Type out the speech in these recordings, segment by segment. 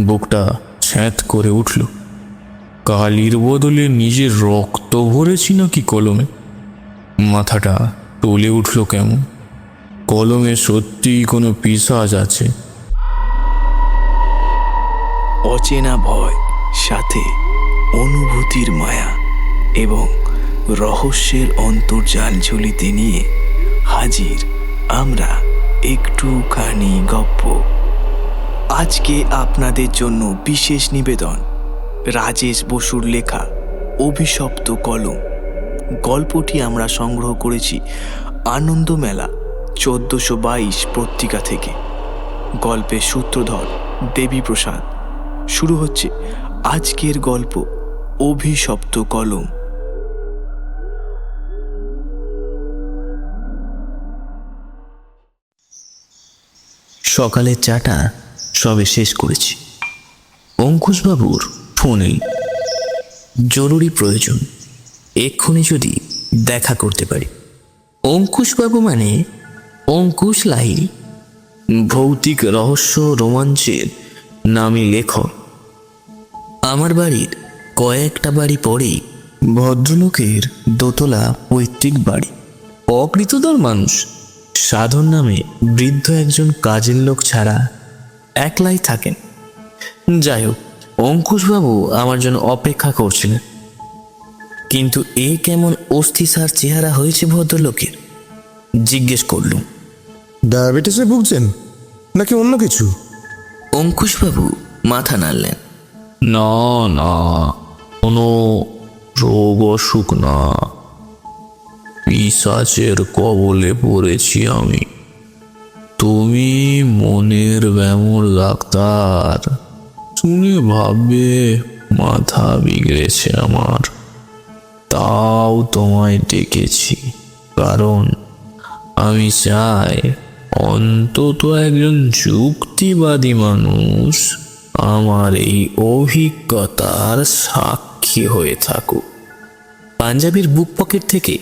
বুকটা ছ্যাঁত করে উঠল। কালির বদলে নিজের রক্ত ভরেছি নাকি কলমে? মাথাটা টলে উঠল কেমন? কলমে সত্যিই কোনো পিসাজ আছে? অচেনা ভয়, সাথে অনুভূতির মায়া এবং রহস্যের অন্তর্জাল ঝুলিতে নিয়ে হাজির আমরা একটুখানি গপ্প আজকে আপনাদের জন্য বিশেষ নিবেদন। রাজেশ বসুর লেখা অভিশপ্ত কলম। গল্পটি আমরা সংগ্রহ করেছি আনন্দ মেলা চোদ্দোশো বাইশ পত্রিকা থেকে। গল্পের সূত্রধর দেবীপ্রসাদ শুরু হচ্ছে আজকের গল্প অভিশপ্ত কলম। সকালের চাটা সবে শেষ করেছি। অঙ্কুশবাবুর ফোন জরুরি প্রয়োজন, এক্ষুনি যদি দেখা করতে পারি। অঙ্কুশবাবু মানে অঙ্কুশ লাহিড়ী ভৌতিক রহস্য রোমাঞ্চের নামী লেখক। আমার বাড়ির কয়েকটা বাড়ি পরেই ভদ্রলোকের দোতলা পৈতৃক বাড়ি। অকৃতদর মানুষ, সাধন নামে বৃদ্ধ একজন কাজের লোক ছাড়া একলাই থাকেন। যাই হোক অঙ্কুশবাবু আমার জন্য অপেক্ষা করছিলেন। কিন্তু এ কেমন অস্থিসার চেহারা হয়েছে ভদ্রলোকের? জিজ্ঞেস করলুম। ডায়াবেটিসে ভুগছেন? নাকি অন্য কিছু? অঙ্কুশবাবু মাথা নাড়লেন। না না কোনো রোগ অসুখ না। পিসাচের কবলে পড়েছি আমি। তুমি মনের ব্যামর ডাক্তার। শুনে ভাববে মাথা বিগড়েছে আমার। তাও তোমায় ডেকেছি। কারণ আমি চাই অন্তত একজন যুক্তিবাদী মানুষ আমার এই অভিজ্ঞতার সাক্ষী হয়ে থাকুক। পাঞ্জাবির বুক পকেট থেকে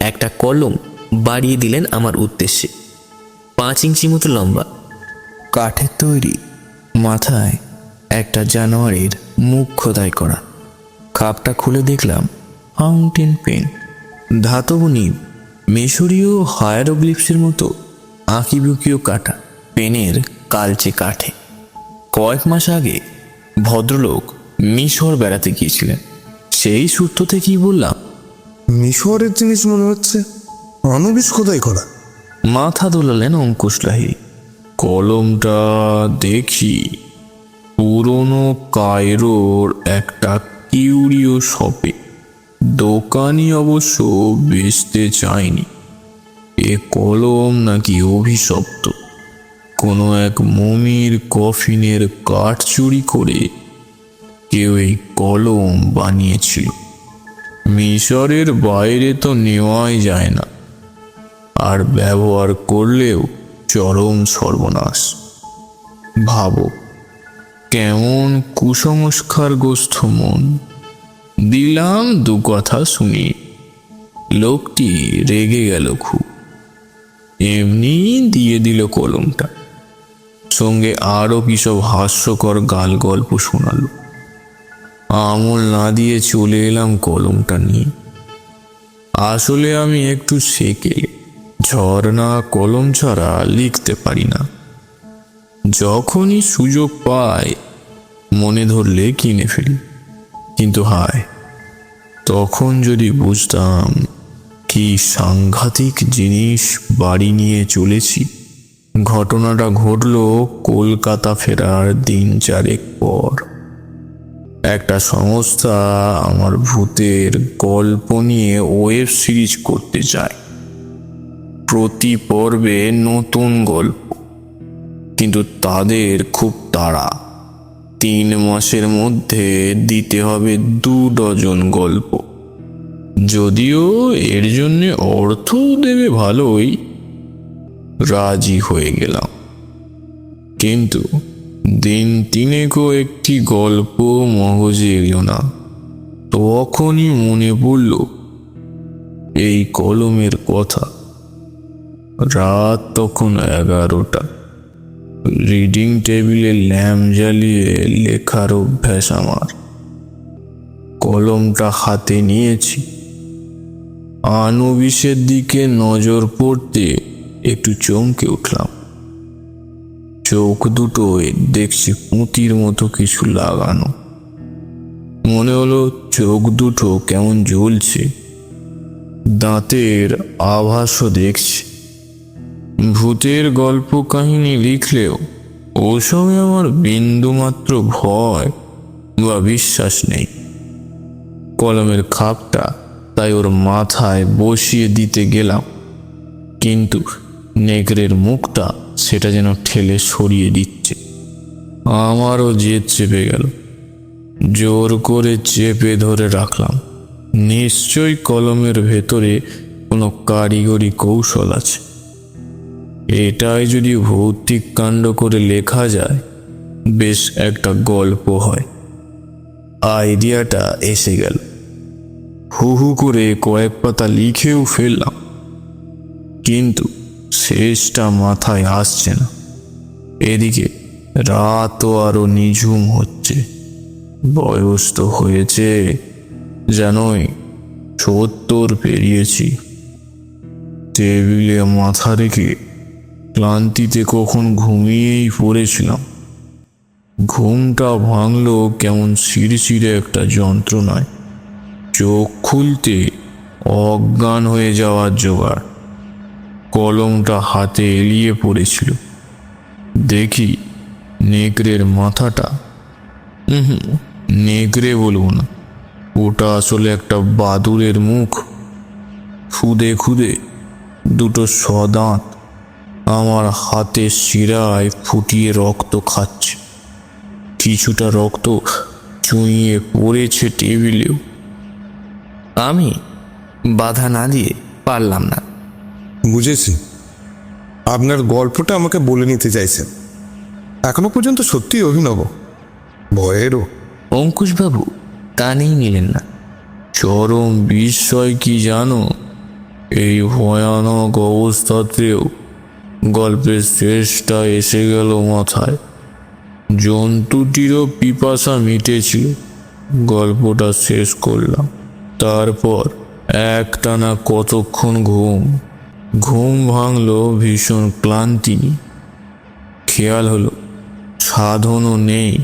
একটা কলম বাড়িয়ে দিলেন আমার উদ্দেশ্যে। পাঁচ ইঞ্চি মতো লম্বা। কাঠের তৈরি মাথায় একটা জানোয়ারের মুখ খোদাই করা। খাপটা খুলে দেখলাম ফাউন্টেন পেন। ধাতব নিব মিশরীয় হায়ারোগ্লিপসের মতো আঁকিবুকিও কাটা পেনের কালচে কাঠে। কয়েক মাস আগে ভদ্রলোক মিশর বেড়াতে গিয়েছিলেন। সেই সূত্র থেকেই বললাম মিশরের জিনিস মনে হচ্ছে। আনুবিস খোদাই করা। মাথা দোলালেন অঙ্কুশ লাহিড়ী কলমটা দেখি, পুরনো কায়রোর একটা কিউরিও শপে। দোকানি অবশ্য বেচতে চায়নি। এ কলম নাকি অভিশপ্ত। কোনো এক মমির কফিনের কাঠ চুরি করে কেউ এই কলম বানিয়েছিল। মিশরের বাইরে তো নেওয়াই যায় না। আর ব্যবহার করলেও চরম সর্বনাশ। ভাবো, কেমন কুসংস্কার কুসংস্কারগ্রস্ত মন। দিলাম দু কথা শুনি। লোকটি রেগে গেল খুব। এমনি দিয়ে দিল কলমটা। সঙ্গে আরও কিসব হাস্যকর গাল গল্প শোনালো। আমল না দিয়ে চলে এলাম কলমটা নিয়ে। আসলে আমি একটু শেখে ঝর্ণা কলম ছাড়া লিখতে পারি না। যখনই সুযোগ পাই, মনে ধরলে কিনে ফেলি। কিন্তু হায়, তখন যদি বুঝতাম কি সাংঘাতিক জিনিস বাড়ি নিয়ে চলেছি। ঘটনাটা ঘটল কলকাতা ফেরার দিন চারেক পর। একটা সংস্থা আমার ভূতের গল্প নিয়ে ওয়েব সিরিজ করতে চায় প্রতি পর্বে নতুন গল্প। কিন্তু তাদের খুব তাড়া। তিন মাসের মধ্যে দিতে হবে দু ডজন গল্প। যদিও এর জন্য অর্থও দেবে ভালোই। রাজি হয়ে গেলাম। কিন্তু দিন তিনেকও একটি গল্প মগজে এলো না। তখনই মনে পড়ল, এই কলমের কথা। রাত তখন এগারোটা। রিডিং টেবিলে ল্যাম্প জ্বালিয়ে লেখার অভ্যাস আমার। কলমটা হাতে নিয়েছি। আনুবিসের দিকে নজর পড়তে একটু চমকে উঠলাম। চোখ দুটোয় দেখছি পুঁতির মতো কিছু লাগানো। মনে হলো চোখ দুটো কেমন জ্বলছে। দাঁতের আভাসও দেখছি। ভূতের গল্প কাহিনী লিখলেও ওসবে আমার বিন্দুমাত্র ভয় বা বিশ্বাস নেই। কলমের খাপটা তাই ওর মাথায় বসিয়ে দিতে গেলাম। কিন্তু নেকড়ের মুখটা সেটা যেন ঠেলে সরিয়ে দিচ্ছে। আমারও জেদ চেপে গেল। জোর করে চেপে ধরে রাখলাম। নিশ্চয়ই কলমের ভেতরে কোনো কারিগরি কৌশল আছে। এটাই যদি ভৌতিক কাণ্ড করে লেখা যায়, বেশ একটা গল্প হয়। আইডিয়াটা এসে গেল। হু হু করে কয়েক পাতা লিখেও ফেললাম। কিন্তু শেষটা মাথায় আসছে না। এদিকে রাতও আরও নিঝুম হচ্ছে। বয়স তো হয়েছে, জানোই সত্তর পেরিয়েছি। টেবিলে মাথা রেখে ক্লান্তিতে কখন ঘুমিয়েই পড়েছিলাম। ঘুমটা ভাঙলো কেমন শিরশিরে একটা যন্ত্রণায়। চোখ খুলতে অজ্ঞান হয়ে যাওয়ার জোগাড়। কলমটা হাতে এলিয়ে পড়েছিল। দেখি নেকড়ের মাথাটা। হুম নেকড়ে বলব না। ওটা আসলে একটা বাদুরের মুখ। খুদে খুদে দুটো সদাঁত। আমার হাতের শিরায় ফুটিয়ে রক্ত খাচ্ছে। কিছুটা রক্ত চুইয়ে পড়েছে টেবিলেও। আমি বাধা না দিয়ে পারলাম না। বুঝেছি। আপনার গল্পটা আমাকে বলে নিতে চাইছেন। এখনও পর্যন্ত সত্যিই অভিনব। ভয়েরও। অঙ্কুশবাবু কানেই নিলেন না। চরম বিস্ময় কি জানো? এই ভয়ানক অবস্থাতেও গল্পের শেষটা এসে গেল মাথায়। জন্তুটিরও পিপাসা মিটেছিল। গল্পটা শেষ করলাম। তারপর একটানা কতক্ষণ ঘুম। ঘুম ভাঙলো ভীষণ ক্লান্তি খেয়াল হলো, সাধনও নেই।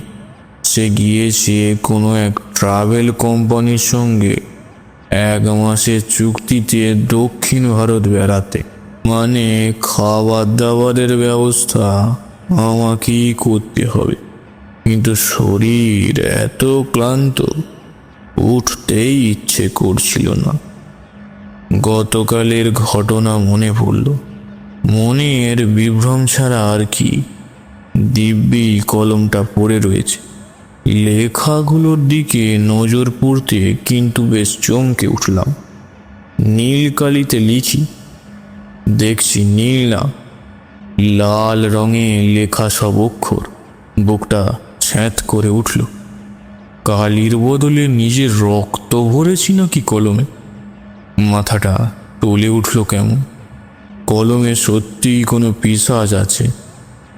সে গিয়েছে কোনো এক ট্রাভেল কোম্পানির সঙ্গে। এক মাসের চুক্তিতে দক্ষিণ ভারত বেড়াতে। মানে খাবার দাবারের ব্যবস্থা আমাকেই করতে হবে। কিন্তু শরীর এত ক্লান্ত, উঠতেই ইচ্ছে করছিল না। গতকালের ঘটনা মনে পড়ল। মনের বিভ্রম ছাড়া আর কি। দিব্যি কলমটা পড়ে রয়েছে। লেখাগুলোর দিকে নজর পড়তে কিন্তু বেশ চমকে উঠলাম। নীল কালিতে লিখি দেখছি নীল না লাল রঙে লেখা সব অক্ষর। বুকটা ছ্যাঁত করে উঠল। কালির বদলে নিজের রক্ত ভরেছি নাকি কলমে? মাথাটা টলে উঠল কেমন? কলমে সত্যিই কোনো পিসাজ আছে?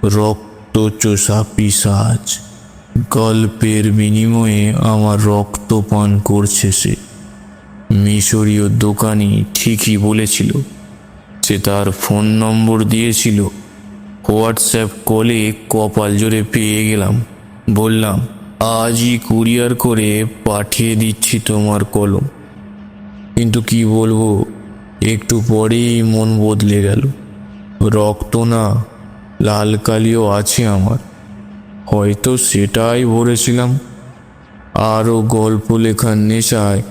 রক্ত চোষা পিসাজ। গল্পের বিনিময়ে আমার রক্ত পান করছে সে। মিশরীয় দোকানি ঠিকই বলেছিল সে তার ফোন নম্বর দিয়েছিল। হোয়াটসঅ্যাপ কলে কপাল জোরে পেয়ে গেলাম। বললাম, আজই কুরিয়ার করে পাঠিয়ে দিচ্ছি তোমার কলম। কিন্তু কি বলব, একটু পরেই মন বদলে গেল। রক্ত না, লাল কালিও আছে আমার। হয়তো সেটাই ভরেছিলাম। আরও গল্প লেখার নেশায়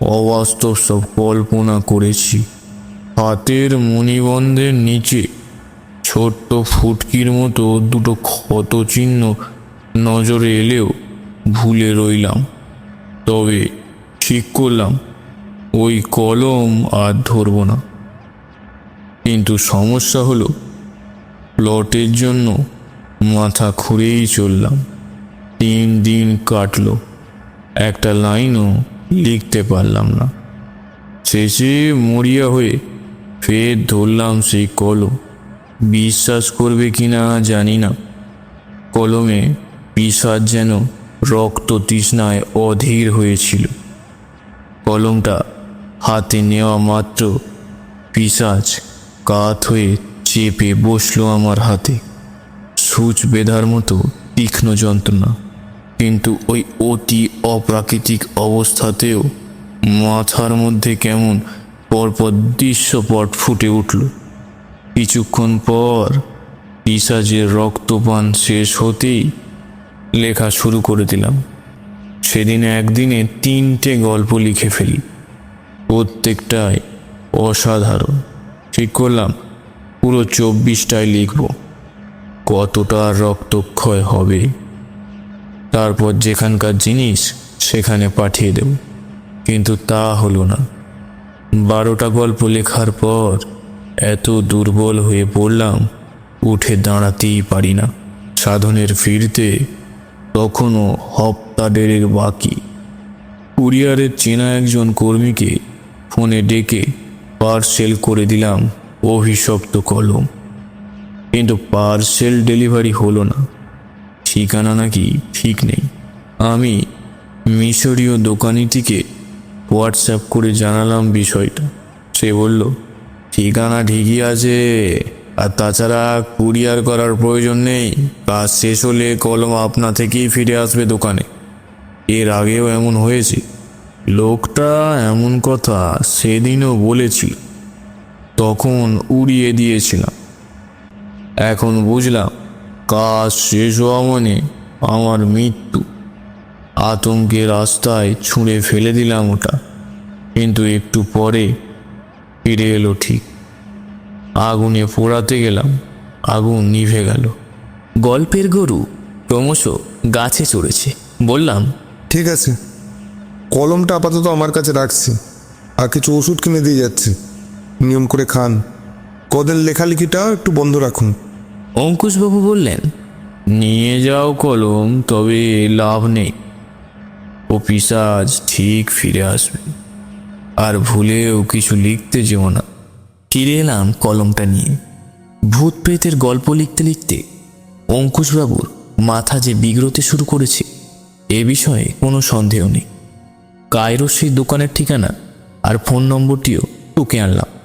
অবাস্তব সব কল্পনা করেছি। হাতের মণিবন্ধের নিচে ছোট্ট ফুটকির মতো দুটো ক্ষত চিহ্ন নজরে এলেও ভুলে রইলাম। তবে ঠিক করলাম, ওই কলম আর ধরব না। কিন্তু সমস্যা হলো, প্লটের জন্য মাথা খুঁড়েই চললাম। তিন দিন কাটলো, একটা লাইনও লিখতে পারলাম না। শেষে মরিয়া হয়ে ফের ধরলাম সেই কলম। বিশ্বাস করবে কিনা জানি না। কলমে পিসাজ যেন রক্ত তৃষ্ণায় অধীর হয়েছিল। কলমটা হাতে নেওয়া মাত্র পিসাজ কাত হয়ে চেপে বসল আমার হাতে। সূচ বেঁধার মতো তীক্ষ্ণ যন্ত্রণা। কিন্তু ওই অতি অপ্রাকৃতিক অবস্থাতেও মাথার মধ্যে কেমন পরপর দৃশ্যপট ফুটে উঠল। কিছুক্ষণ পর পিসাজের রক্তপান শেষ হতেই লেখা শুরু করে দিলাম। সেদিন একদিনে তিনটে গল্প লিখে ফেলি। প্রত্যেকটাই অসাধারণ। ঠিক করলাম, পুরো চব্বিশটায় লিখব। কতটা রক্তক্ষয় হবে? তারপর যেখানকার জিনিস সেখানে পাঠিয়ে দেব। কিন্তু তা হলো না। বারোটা গল্প লেখার পর এত দুর্বল হয়ে পড়লাম, উঠে দাঁড়াতেই পারি না। সাধনের ফিরতে তখনও হপ্তা দেড়ের বাকি। কুরিয়ারের চেনা একজন কর্মীকে ফোনে ডেকে পার্সেল করে দিলাম অভিশপ্ত কলম। কিন্তু পার্সেল ডেলিভারি হলো না। ঠিকানা নাকি ঠিক নেই। আমি মিশরীয় দোকানিটিকে হোয়াটসঅ্যাপ করে জানালাম বিষয়টা। সে বলল, ঠিকানা ঠিকই আছে, আর তাছাড়া কুরিয়ার করার প্রয়োজন নেই। কাজ শেষ হলে কলম আপনা থেকেই ফিরে আসবে দোকানে। এর আগেও এমন হয়েছে। লোকটা এমন কথা সেদিনও বলেছিল। তখন উড়িয়ে দিয়েছিলাম। এখন বুঝলাম, কাজ শেষ হওয়া মানে আমার মৃত্যু। আতঙ্কে রাস্তায় ছুঁড়ে ফেলে দিলাম ওটা। কিন্তু একটু পরে ফিরে এলো ঠিক। আগুনে পোড়াতে গেলাম। আগুন নিভে গেল। গল্পের গরু ক্রমশ গাছে চড়েছে। বললাম ঠিক আছে। কলমটা আপাতত আমার কাছে রাখছি। আর কিছু ওষুধ কিনে দিয়ে যাচ্ছি। নিয়ম করে খান। কদের লেখালেখিটা একটু বন্ধ রাখুন। অঙ্কুশবাবু বললেন নিয়ে যাও কলম তবে লাভ নেই। ও পিসাজ ঠিক ফিরে আসবে। আর ভুলেও কিছু লিখতে যেও না। ফিরে এলাম কলমটা নিয়ে। ভূত প্রেতের গল্প লিখতে লিখতে অঙ্কুশবাবুর মাথা যে বিগ্রতে শুরু করেছে, এ বিষয়ে কোনো সন্দেহ নেই। কায়রোর সেই দোকানের ঠিকানা আর ফোন নম্বরটিও টুকে আনলাম।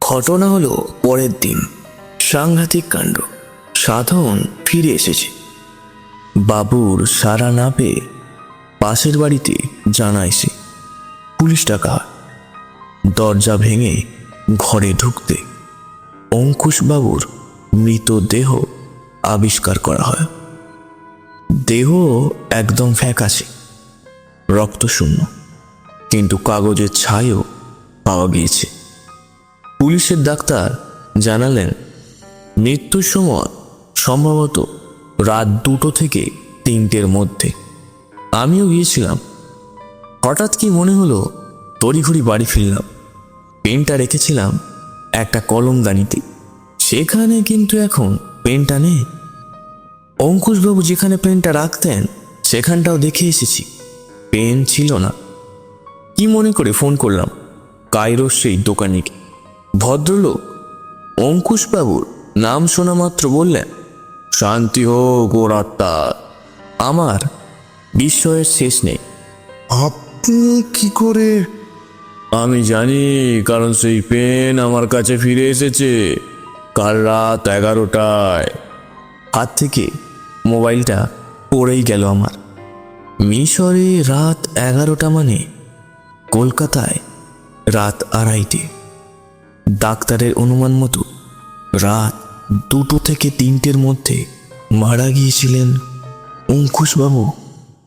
ঘটনা হলো পরের দিন। সাংঘাতিক কাণ্ড। সাধন ফিরে এসেছে। বাবুর সারা না পেয়ে পাশের বাড়িতে জানাইছে পুলিশ ডাকা হয়। দরজা ভেঙে ঘরে ঢুকতে অঙ্কুশবাবুর মৃতদেহ আবিষ্কার করা হয়। দেহ একদম ফ্যাকাশে, রক্তশূন্য, কিন্তু কাগজের ছাইও পাওয়া গিয়েছে। পুলিশের ডাক্তার জানালেন, মৃত্যুর সময় সম্ভবত রাত দুটো থেকে তিনটের মধ্যে আমিও গিয়েছিলাম। হঠাৎ কি মনে হলো, তড়িঘড়ি বাড়ি ফিরলাম। পেনটা রেখেছিলাম একটা কলমদানিতে। সেখানে কিন্তু এখন পেনটা নেই। অঙ্কুশবাবু যেখানে পেনটা রাখতেন, সেখানটাও দেখে এসেছি। পেন ছিল না। কি মনে করে ফোন করলাম কায়রোর সেই দোকানিকে। ভদ্রলোক, অঙ্কুশবাবুর নাম শোনা মাত্র বললেন, শান্তি হোক ওর আত্মার আমার বিস্ময়ের শেষ নেই। আপনি কি করে? আমি জানি কারণ সেই পেন আমার কাছে ফিরে এসেছে। কাল রাত এগারোটায়। হাত থেকে মোবাইলটা পড়েই গেল আমার। মিশরে রাত এগারোটা মানে কলকাতায় রাত আড়াইটে। ডাক্তারের অনুমান মতো রাত দুটো থেকে তিনটের মধ্যে মারা গিয়েছিলেন অঙ্কুশবাবু।